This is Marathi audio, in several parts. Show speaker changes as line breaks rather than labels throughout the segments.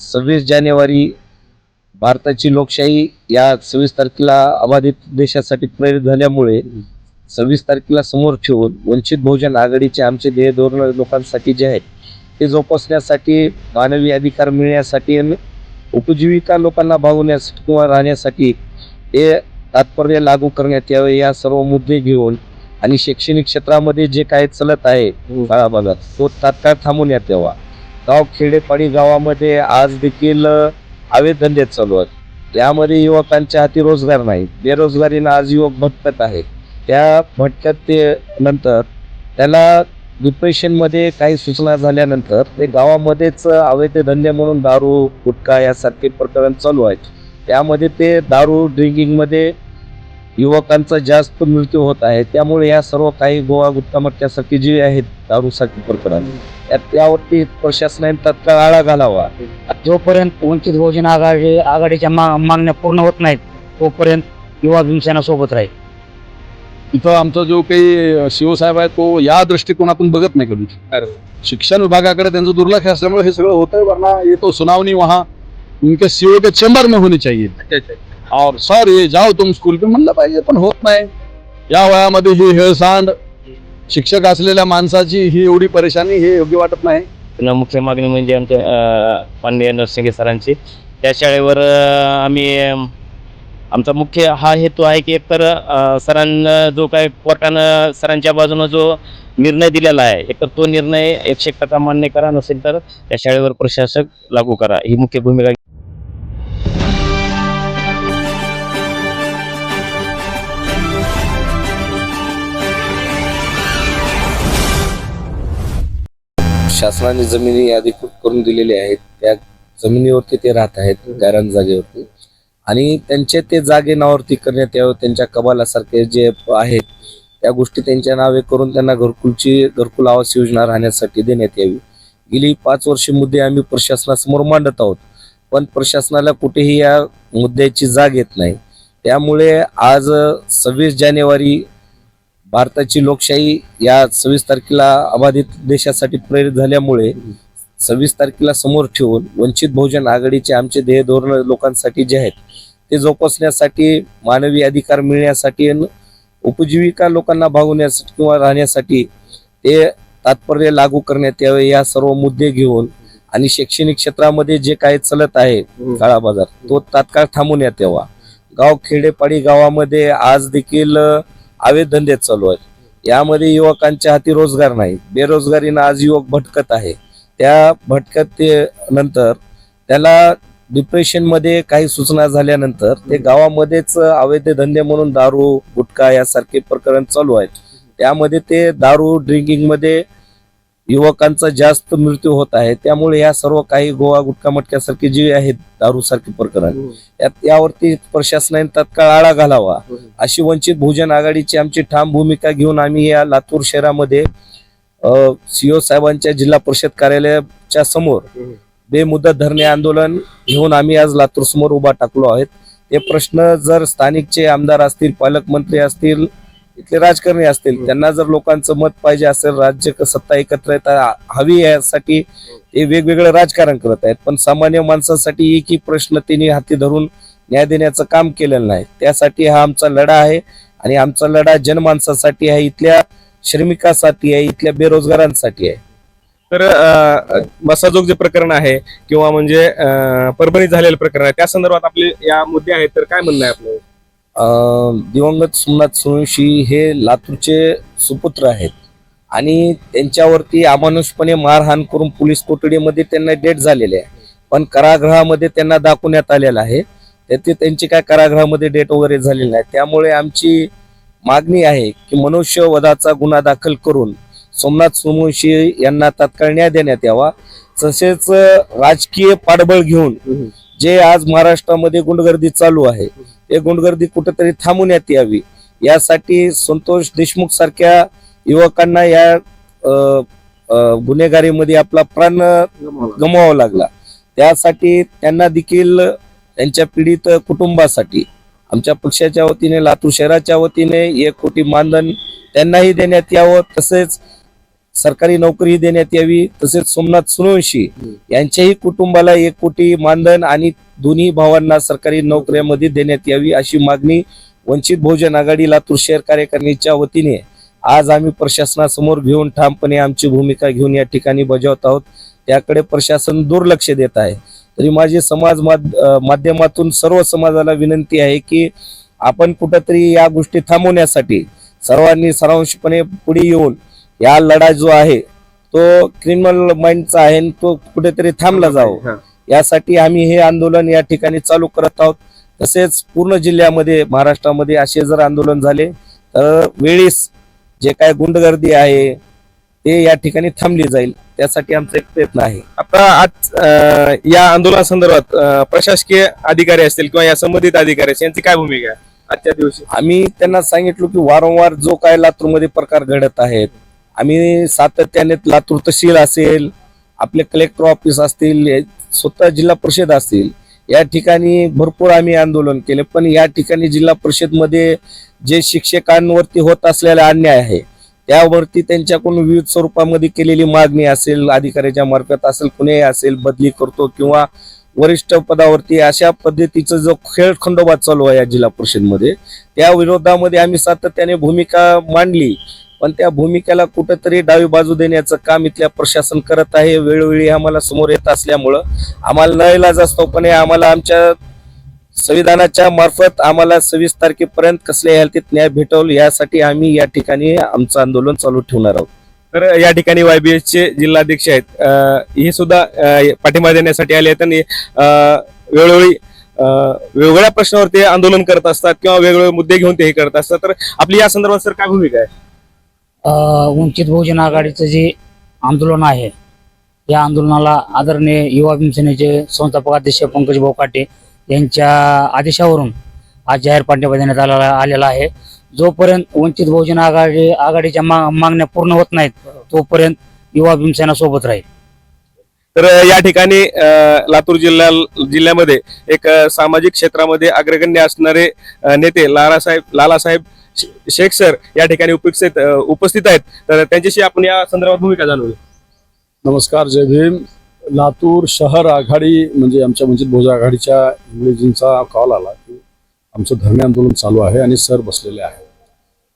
सव्वीस जानेवारी भारताची लोकशाही या सव्वीस तारखेला अबाधित देशासाठी प्रेरित झाल्यामुळे सव्वीस तारखेला समोर ठेवून वंचित बहुजन आघाडीचे आमचे ध्येय धोरण लोकांसाठी जे आहेत ते जोपासण्यासाठी मानवी अधिकार मिळण्यासाठी आणि उपजीविका लोकांना भागवण्यासाठी किंवा राहण्यासाठी हे तात्पर्य लागू करण्यात यावे या सर्व मुद्दे घेऊन आणि शैक्षणिक क्षेत्रामध्ये जे काय चालत आहे काळाभागात तो तात्काळ थांबवण्यात यावा गाव खेडेपाडी गावामध्ये आज देखील हवे धंदे चालू आहेत त्यामध्ये युवकांच्या हाती रोजगार नाही. बेरोजगारीनं आज युवक भटकत आहे. त्या भटकत ते नंतर त्याला डिप्रेशनमध्ये काही सूचना झाल्यानंतर ते गावामध्येच अवैध धंदे म्हणून दारू गुटखा यासारखे प्रकरण चालू आहेत. त्यामध्ये ते दारू ड्रिंकिंगमध्ये युवकांचा जास्त मृत्यू होत आहे. त्यामुळे या सर्व काही गोवा गुटखा मटक्यासारखी जी आहेत दारूसारखी प्रकरण. त्यावरती प्रशासनाने तत्काळ आळा घालावा.
जोपर्यंत वंचित बहुजन आघाडी आघाडीच्या मा मागण्या पूर्ण होत नाहीत तोपर्यंत युवा भीमसेना सोबत राहील.
इथं आमचा जो काही शिवसाहेब आहे तो या दृष्टिकोनातून बघत नाही कधी शिक्षण विभागाकडे त्यांचं दुर्लक्ष असल्यामुळे हे सगळं होतंय वरना ये तो सुनावनी वहाँ. उनके सीओ के चेंबर में होनी चाहिए और सर ये जाओ तुम स्कूल पे म्हणलं पाहिजे पण होत नाही. या वयामध्ये ही हेळसांड शिक्षक असलेल्या माणसाची ही एवढी परेशानी हे योग्य वाटत नाही.
पुन्हा मुख्य मागणी म्हणजे आमच्या अ, पांडे नरसिंगे सरांची. त्या शाळेवर अ, आम्ही अम, आमचा मुख्य हा हेतू आहे की एकतर अ, सरांना जो काय कोर्टानं सरांच्या बाजूनं जो निर्णय दिलेला आहे एकतर तो निर्णय एकशे एक टक्का मान्य करा नसेल तर त्या शाळेवर प्रशासक लागू करा. ही मुख्य भूमिका
शासनाने जमिनी अधिकृत करून दिलेल्या आहेत. त्या जमिनीवरती ते राहत आहेत गायरान जागेवरती. आणि त्यांचे ते जागे नावावरती करण्यात यावं त्यांच्या कबालासारखे जे आहेत त्या गोष्टी त्यांच्या नावे करून त्यांना घरकुलची घरकुल आवास योजना राहण्यासाठी देण्यात यावी. गेली पाच वर्षे मुद्दे आम्ही प्रशासनासमोर मांडत आहोत. पण प्रशासनाला कुठेही या मुद्द्याची जाग येत नाही. त्यामुळे आज सव्वीस जानेवारी भारताची लोकशाही या सव्वीस तारखेला अबाधित देशासाठी प्रेरित झाल्यामुळे सव्वीस तारखेला समोर ठेवून वंचित बहुजन आघाडीचे आमचे ध्येय धोरण लोकांसाठी जे आहेत ते जोपासण्यासाठी मानवी अधिकार मिळण्यासाठी उपजीविका लोकांना भागवण्यासाठी किंवा राहण्यासाठी ते तात्पर्य लागू करण्यात यावे या सर्व मुद्दे घेऊन आणि शैक्षणिक क्षेत्रामध्ये जे काही चालत आहे काळाबाजार तो तात्काळ थांबवण्यात यावा. गाव खेडेपाडी गावामध्ये आज देखील अवैध धंदे चालू आहेत. यामध्ये युवकांच्या हाती रोजगार नाही. बेरोजगारीनं आज युवक भटकत आहे. त्या भटकत ते नंतर त्याला डिप्रेशनमध्ये काही सूचना झाल्यानंतर ते गावामध्येच अवैध धंदे म्हणून दारू गुटखा यासारखे प्रकरण चालू आहेत. त्यामध्ये ते दारू ड्रिंकिंगमध्ये युवकांचा जास्त मृत्यू होत आहे. त्यामुळे या सर्व काही गोवा गुटखा मटक्यासारखे जे आहेत दारूसारखे प्रकरण. यात यावरती प्रशासनाने तत्काळ आळा घालावा. अशी वंचित बहुजन आघाडीची आमची ठाम भूमिका घेऊन आम्ही या लातूर शहरामध्ये सीओ साहेबांच्या जिल्हा परिषद कार्यालयाच्या समोर बेमुदत धरणे आंदोलन घेऊन आम्ही आज लातूर समोर उभा टाकलो आहेत. ते प्रश्न जर स्थानिकचे आमदार असतील पालकमंत्री असतील इथले राजकारणी असतील त्यांना जर लोकांचं मत पाहिजे असेल राज्य सत्ता एकत्र येता हवी यासाठी ते वेगवेगळं राजकारण करत आहेत. पण सामान्य माणसासाठी एकही प्रश्न त्यांनी हाती धरून न्याय देण्याचं काम केलेलं नाही. त्यासाठी हा आमचा लढा आहे आणि आमचा लढा जनमानसासाठी आहे इथल्या श्रमिकासाठी आहे इथल्या बेरोजगारांसाठी आहे.
तर मसाजोग जे प्रकरण आहे किंवा म्हणजे अ, परभणीत झालेलं प्रकरण आहे त्या संदर्भात आपले या मुद्दे आहेत तर काय म्हणणं आहे आपलं?
दिवंगत सोमनाथ सोळशी हे लातूरचे सुपुत्र आहेत. आणि त्यांच्यावरती अमानुषपणे मारहाण करून पोलीस कोठडीमध्ये त्यांना डेट झालेले आहे. पण कारागृहामध्ये त्यांना दाखवण्यात आलेलं आहे. तेथे त्यांची काय कारागृहामध्ये डेट वगैरे झालेली नाही. त्यामुळे आमची मागणी आहे की मनुष्यवधाचा गुन्हा दाखल करून सोमनाथ सोमवंशी यांना तात्काळ न्याय देण्यात यावा. तसेच राजकीय पाठबळ घेऊन जे आज महाराष्ट्रामध्ये गुंडगर्दी चालू आहे ते गुंडगर्दी कुठेतरी थांबवण्यात यावी. यासाठी संतोष देशमुख सारख्या युवकांना या गुन्हेगारीमध्ये आपला प्राण गमवावा लागला. त्यासाठी त्यांना देखील त्यांच्या पीडित कुटुंबासाठी आमच्या पक्षाच्या वतीने लातूर शहराच्या वतीने एक कोटी मानधन त्यांनाही देण्यात यावं. तसेच सरकारी नोकरी देण्यात यावी तसेच सोमनाथ सूर्यवंशी यांच्याही कुटुंबाला एक कोटी मानधन आणि दोन्ही भावांना सरकारी नोकऱ्यामध्ये देण्यात यावी अशी मागणी वंचित बहुजन आघाडी लातूर शहर कार्यकारिणीच्या वतीने आज आम्ही प्रशासनासमोर घेऊन ठामपणे आमची भूमिका घेऊन या ठिकाणी बजावत आहोत. त्याकडे प्रशासन दुर्लक्ष देत आहे. तरी माझी समाज माध्यमातून सर्व समाजाला विनंती आहे की आपण कुठंतरी या गोष्टी थांबवण्यासाठी सर्वांनी सर्वांशपणे पुढे येऊन या लढा जो आहे तो क्रिमिनल माइंडचा आहे आणि तो कुठेतरी थांबला जावं. यासाठी आम्ही हे आंदोलन या ठिकाणी चालू करत आहोत. तसेच पूर्ण जिल्ह्यामध्ये महाराष्ट्रामध्ये असे जर आंदोलन झाले तर वेळीस जे काय गुंडगर्दी आहे ते या ठिकाणी थांबली जाईल. त्यासाठी आमचा एक प्रयत्न आहे.
आता आज या आंदोलनासंदर्भात प्रशासकीय अधिकारी असतील किंवा या संबंधित अधिकारी असतील यांची काय भूमिका आहे आजच्या दिवशी?
आम्ही त्यांना सांगितलं की वारंवार जो काय लातूरमध्ये प्रकार घडत आहेत आम्ही सातत्याने लातूर तहसील असेल आपले कलेक्टर ऑफिस असतील स्वतः जिल्हा परिषद असतील या ठिकाणी भरपूर आम्ही आंदोलन केले. पण या ठिकाणी जिल्हा परिषदमध्ये जे शिक्षकांवरती होत असलेला अन्याय आहे त्यावरती त्यांच्याकडून विविध स्वरूपामध्ये केलेली मागणी असेल अधिकाऱ्याच्या मार्फत असेल कुणी असेल बदली करतो किंवा वरिष्ठ पदावरती अशा पद्धतीचा जो खेळ खंडोबा चालू आहे या जिल्हा परिषदमध्ये त्या विरोधामध्ये आम्ही सातत्याने भूमिका मांडली. पण त्या भूमिकेला कुठंतरी डावी बाजू देण्याचं काम इथल्या प्रशासन करत आहे. वेळोवेळी आम्हाला समोर येत असल्यामुळं आम्हाला न हे आम्हाला आमच्या संविधानाच्या मार्फत आम्हाला सव्वीस तारखेपर्यंत कसल्या हालतीत न्याय भेटवल यासाठी आम्ही या ठिकाणी आमचं आंदोलन चालू ठेवणार आहोत.
तर या ठिकाणी YBS चे जिल्हाध्यक्ष आहेत. हे सुद्धा पाठिंबा देण्यासाठी आले आहेत आणि अं, वेळोवेळी वेगवेगळ्या प्रश्नावर ते आंदोलन करत असतात किंवा वेगवेगळे मुद्दे घेऊन ते हे करत असतात. तर आपली या संदर्भात सर काय भूमिका आहे?
वंचित बहुजन आघाडीचं जे आंदोलन आहे या आंदोलनाला आदरणीय युवा भीमसेनेचे संस्थापक अध्यक्ष पंकज बोकाटे यांच्या आदेशावरून आज जाहीर पाठिंबा देण्यात आलेला आलेला आहे. जोपर्यंत वंचित बहुजन आघाडी आघाडीच्या मा- मागण्या पूर्ण होत नाहीत तोपर्यंत युवा भीमसेना सोबत राहील.
तर या ठिकाणी लातूर जिल्ह्या जिल्ह्यामध्ये एक सामाजिक क्षेत्रामध्ये अग्रगण्य असणारे नेते लालासाहेब लालासाहेब शेख सर या ठिकाणी उपस्थित उपस्थित आहेत. तर त्यांच्याशी आपण या संदर्भात भूमिका जाणूया
नमस्कार जय भीम. लातूर शहर आघाडी म्हणजे आमच्या वंचित भोजा आघाडीच्या इंग्रजींचा कॉल आला की आमचं धरणे आंदोलन चालू आहे आणि सर बसलेले आहे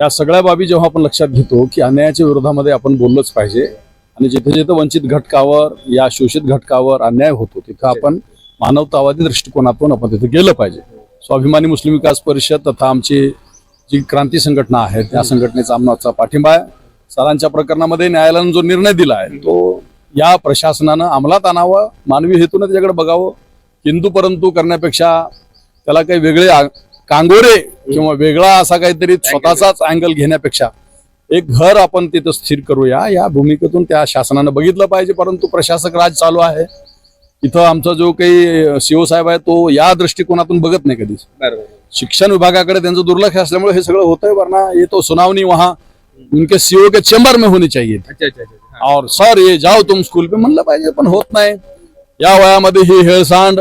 या सगळ्या बाबी जेव्हा आपण लक्षात घेतो की अन्यायाच्या विरोधामध्ये आपण बोललंच पाहिजे आणि जिथे जिथे वंचित घटकावर या शोषित घटकावर अन्याय होतो तिथं आपण मानवतावादी दृष्टिकोनातून आपण तिथे गेलं पाहिजे. स्वाभिमानी मुस्लिम विकास परिषद तथा आमची जी क्रांती संघटना आहे त्या संघटनेचा आमचा पाठिंबा आहे. सरांच्या प्रकरणामध्ये न्यायालयानं जो निर्णय दिला आहे तो या प्रशासनानं अंमलात आणावं मानवी हेतून त्याच्याकडे बघावं. हिंदू परंतु करण्यापेक्षा त्याला काही वेगळे कांगोरे किंवा वेगळा असा काहीतरी स्वतःचाच अँगल घेण्यापेक्षा एक घर आपण तिथं स्थिर करूया या भूमिकेतून त्या शासनानं बघितलं पाहिजे. परंतु प्रशासक राज चालू आहे. इथं आमचा जो काही सीओ साहेब आहे तो या दृष्टिकोनातून बघत नाही कधीच. शिक्षण विभागाकडे त्यांचं दुर्लक्ष असल्यामुळे हे सगळं होतंय वरना ये तो सुनावनी वहां उनके सीओ के चेंबर में होनी चाहिए
अच्छा अच्छा अच्छा.
और सर ये जाओ तुम स्कूल पे. म्हणलं पाहिजे पण होत नाही. या वयामध्ये ही हेळसांड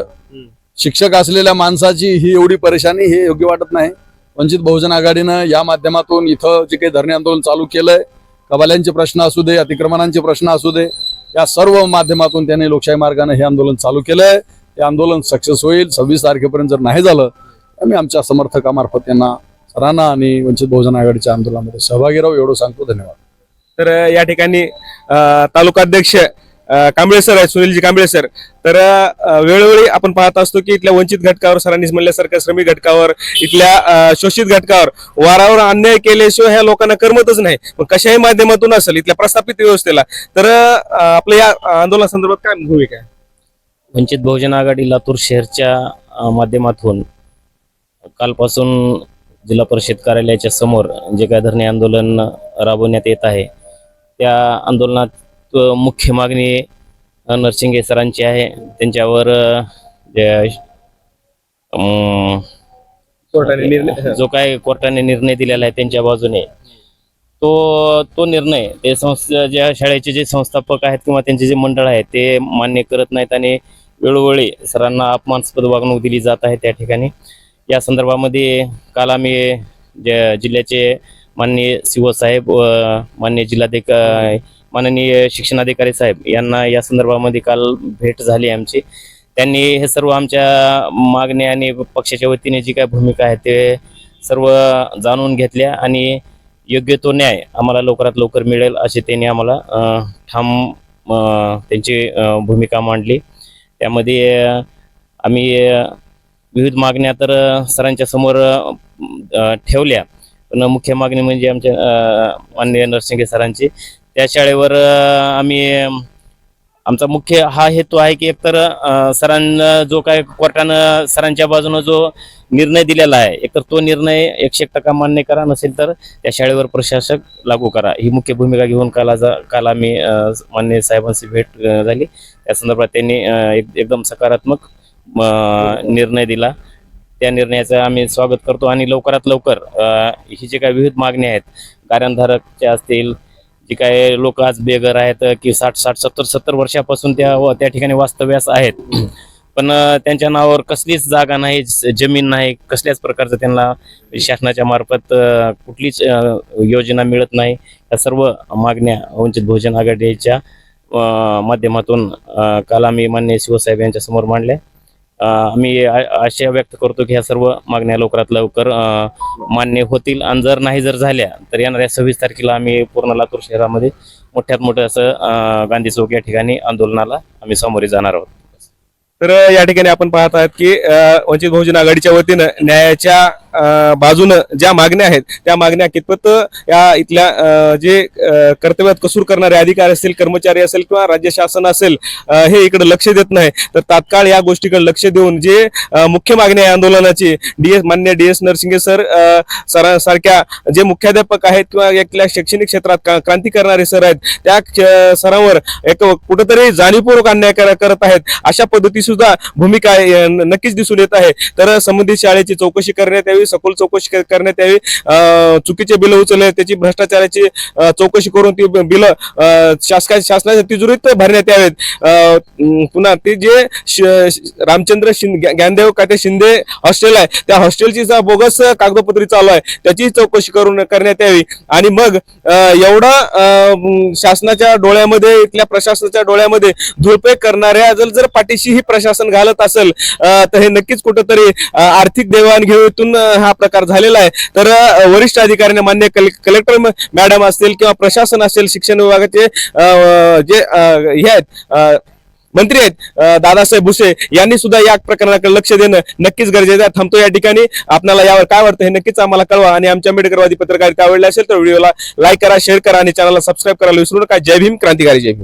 शिक्षक असलेल्या माणसाची ही एवढी परेशानी हे योग्य वाटत नाही. वंचित बहुजन आघाडीनं या माध्यमातून इथं जे काही धरणे आंदोलन चालू केलंय कबाल्यांचे प्रश्न असू दे अतिक्रमणांचे प्रश्न असू दे या सर्व माध्यमातून त्यांनी लोकशाही मार्गाने हे आंदोलन चालू केलंय. हे आंदोलन सक्सेस होईल. सव्वीस तारखेपर्यंत जर नाही झालं तर आम्ही आमच्या समर्थकामार्फत त्यांना सरांना आणि वंचित बहुजन आघाडीच्या आंदोलनामध्ये सहभागी राहू. एवढं सांगतो. धन्यवाद.
तर या ठिकाणी तालुकाध्यक्ष कांबळे सर आहेत सुनीलजी कांबळे सर. तर वेळोवेळी आपण पाहत असतो की इथल्या वंचित घटकावर सरांनीच म्हणल्यासारख्या श्रमिक घटकावर इथल्या शोषित घटकावर वारावर अन्याय केल्याशिवाय ह्या लोकांना करमतच नाही. मग कशाही माध्यमातून असेल इथल्या प्रस्थापित व्यवस्थेला. तर आपल्या या आंदोलनासंदर्भात काय भूमिका आहे?
वंचित बहुजन आघाडी लातूर शहरच्या माध्यमातून कालपासून जिल्हा परिषद कार्यालयाच्या समोर जे काय धरणे आंदोलन राबवण्यात येत आहे त्या आंदोलनात मुख्य मागणी नरसिंगे सरांची आहे. त्यांच्यावर जे काय कोर्टाने निर्णय दिलेला आहे त्यांच्या बाजूने तो तो निर्णय ते संस्था ज्या शाळेचे जे संस्थापक आहेत किंवा त्यांचे जे मंडळ आहे ते मान्य करत नाहीत आणि वेळोवेळी सरांना अपमानास्पद वागणूक दिली जात आहे त्या ठिकाणी. या संदर्भामध्ये काल आम्ही जिल्ह्याचे माननीय शिव साहेब व माननीय जिल्हाधिक माननीय शिक्षणाधिकारी साहेब यांना या संदर्भामध्ये काल भेट झाली आमची. त्यांनी हे सर्व आमच्या मागण्या आणि पक्षाच्या वतीने जी काय भूमिका आहे ते सर्व जाणून घेतल्या आणि योग्य तो न्याय आम्हाला लवकरात लवकर मिळेल अशी त्यांनी आम्हाला ठाम त्यांची भूमिका मांडली. त्यामध्ये आम्ही विविध मागण्या तर सरांच्या समोर ठेवल्या. पण मुख्य मागणी म्हणजे आमच्या माननीय नरसिंगे सरांची. त्या शाळेवर आम्ही आमचा मुख्य हा हेतू आहे की एकतर सरांना जो काय कोर्टानं सरांच्या बाजूनं जो निर्णय दिलेला आहे एकतर तो निर्णय एकशे टक्का मान्य करा नसेल तर त्या शाळेवर प्रशासक लागू करा. ही मुख्य भूमिका घेऊन काल आज काल आम्ही मान्य साहेबांशी साहेबांची भेट झाली. त्या संदर्भात त्यांनी एक- एकदम सकारात्मक निर्णय दिला. त्या निर्णयाचं आम्ही स्वागत करतो आणि लवकरात लवकर ही जे काही विविध मागण्या आहेत कारणधारकच्या असतील जी काय लोक आज बेघर आहेत की साठ साठ सत्तर सत्तर वर्षापासून त्या व त्या ठिकाणी वास्तव्यास आहेत. पण त्यांच्या नावावर कसलीच जागा नाही जमीन नाही कसल्याच प्रकारचं त्यांना शासनाच्या मार्फत कुठलीच योजना मिळत नाही. या सर्व मागण्या वंचित बहुजन आघाडीच्या माध्यमातून काल आम्ही मान्य शिवसाहेब यांच्या समोर मांडल्या. आम्ही आशा व्यक्त करतो की ह्या सर्व मागण्या लवकरात लवकर मान्य होतील. आणि जर नाही जर झाल्या तर येणाऱ्या सव्वीस तारखेला आम्ही पूर्ण लातूर शहरामध्ये मोठ्यात मोठं असं गांधी चौक या ठिकाणी आंदोलनाला आम्ही सामोरे जाणार आहोत.
तर या ठिकाणी आपण पाहत आहात की वंचित बहुजन आघाडीच्या वतीनं न्यायाच्या बाजूनं ज्या मागण्या आहेत त्या मागण्या कितपत या इथल्या जे कर्तव्यात कसूर करणारे अधिकारी असतील कर्मचारी असेल किंवा राज्य शासन असेल हे इकडे लक्ष देत नाही. तर तात्काळ या गोष्टीकडे लक्ष देऊन जे मुख्य मागणी आहे आंदोलनाची डीएस मान्य डी एस नरसिंगे सर सारख्या जे मुख्याध्यापक आहेत किंवा इथल्या शैक्षणिक क्षेत्रात क्रांती करणारे सर आहेत त्या सरांवर एक कुठंतरी जाणीवपूर्वक अन्याय करत आहेत अशा पद्धती सुद्धा भूमिका नक्कीच दिसून येत आहे. तर संबंधित शाळेची चौकशी करण्यात यावी सखोल चौकशी करण्यात यावी. चुकीचे बिल उचलले त्याची भ्रष्टाचाराची चौकशी करून ती बिल शासका शासनाच्या तिजोरीत भरण्यात यावेत. पुन्हा ते जे श- रामचंद्र शिंदे ज्ञानदेव काटे शिंदे हॉस्टेल आहे त्या हॉस्टेलची जा बोगस कागदपत्री चालू आहे त्याची चौकशी करून करण्यात यावी. आणि मग एवढा शासनाच्या डोळ्यामध्ये इथल्या प्रशासनाच्या डोळ्यामध्ये धुळपे करणाऱ्या जर जर पाठीशी ही प्रशासन घालत असेल तर हे नक्कीच कुठंतरी आर्थिक देवाणघेवाणीतून हा प्रकार झालेला आहे. तर वरिष्ठ अधिकाऱ्यांनी मान्य कलेक्टर मॅडम असतील किंवा प्रशासन असेल शिक्षण विभागाचे जे हे आहेत मंत्री आहेत दादासाहेब भुसे यांनी सुद्धा या प्रकरणाकडे लक्ष देणं नक्कीच गरजेचं आहे. थांबतो या ठिकाणी. आपल्याला यावर काय वाटतं हे नक्कीच आम्हाला कळवा आणि आमच्या आंबेडकरवादी पत्रकारिता आवडली असेल तर व्हिडिओला लाईक करा शेअर करा आणि चॅनलला सबस्क्राईब करायला विसरू नका. जय भीम क्रांतिकारी जय भीम.